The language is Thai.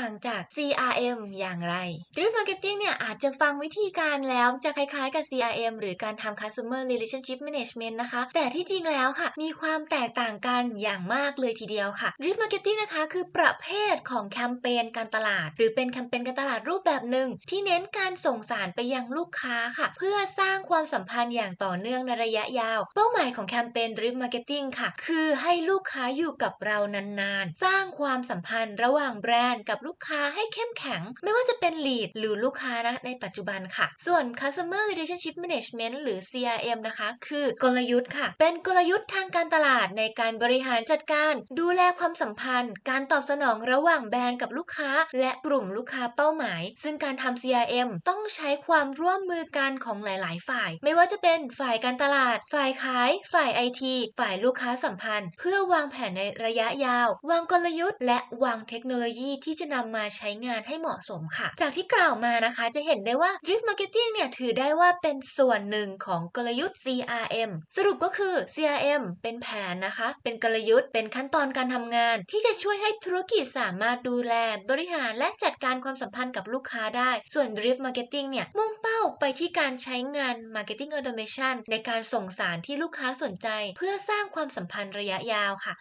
ต่างจาก CRM อย่างไร Drift Marketing เนี่ยอาจจะฟังวิธีการแล้วจะคล้ายๆกับ CRM หรือการทำ Customer Relationship Management นะคะ แต่ที่จริงแล้วค่ะ มีความแตกต่างกันอย่างมากเลยทีเดียวค่ะ Drift Marketing นะคะคือประเภทของแคมเปญการตลาด หรือเป็นแคมเปญการตลาดรูปแบบหนึ่งที่เน้นการส่งสารไปยังลูกค้าค่ะ เพื่อสร้างความสัมพันธ์อย่างต่อเนื่องในระยะยาว เป้าหมายของแคมเปญ Drift Marketing ค่ะ คือให้ลูกค้าอยู่กับเรานานๆ สร้างความสัมพันธ์ระหว่างแบรนด์กับลูกค้าให้เข้มแข็ง ไม่ว่าจะเป็น lead หรือลูกค้านะในปัจจุบันค่ะ ส่วน Customer Relationship Management หรือ CRM นะคะ คือกลยุทธ์ค่ะ เป็นกลยุทธ์ทางการตลาดในการบริหารจัดการ ดูแลความสัมพันธ์ การตอบสนองระหว่างแบรนด์กับลูกค้า และกลุ่มลูกค้าเป้าหมาย ซึ่งการทำ CRM ต้องใช้ความร่วมมือกันของหลาย ๆ ฝ่าย ไม่ว่าจะเป็นฝ่ายการตลาด ฝ่ายขาย ฝ่าย IT ฝ่ายลูกค้าสัมพันธ์ เพื่อวางแผนในระยะยาว วางกลยุทธ์ และวางเทคโนโลยีที่จะนำำมาใช้งานให้เหมาะสมค่ะ จากที่กล่าวมานะคะจะเห็นได้ว่า Drift Marketing เนี่ยถือได้ว่าเป็นส่วนหนึ่งของกลยุทธ์ CRM สรุปก็คือ CRM เป็นแผนนะคะ เป็นกลยุทธ์ เป็นขั้นตอนการทำงาน ที่จะช่วยให้ธุรกิจสามารถดูแล บริหารและจัดการความสัมพันธ์กับลูกค้าได้ ส่วน Drift Marketing เนี่ยมุ่งเป้าไปที่การใช้งาน Marketing Automation ในการส่งสารที่ลูกค้าสนใจ เพื่อสร้างความสัมพันธ์ระยะยาวค่ะ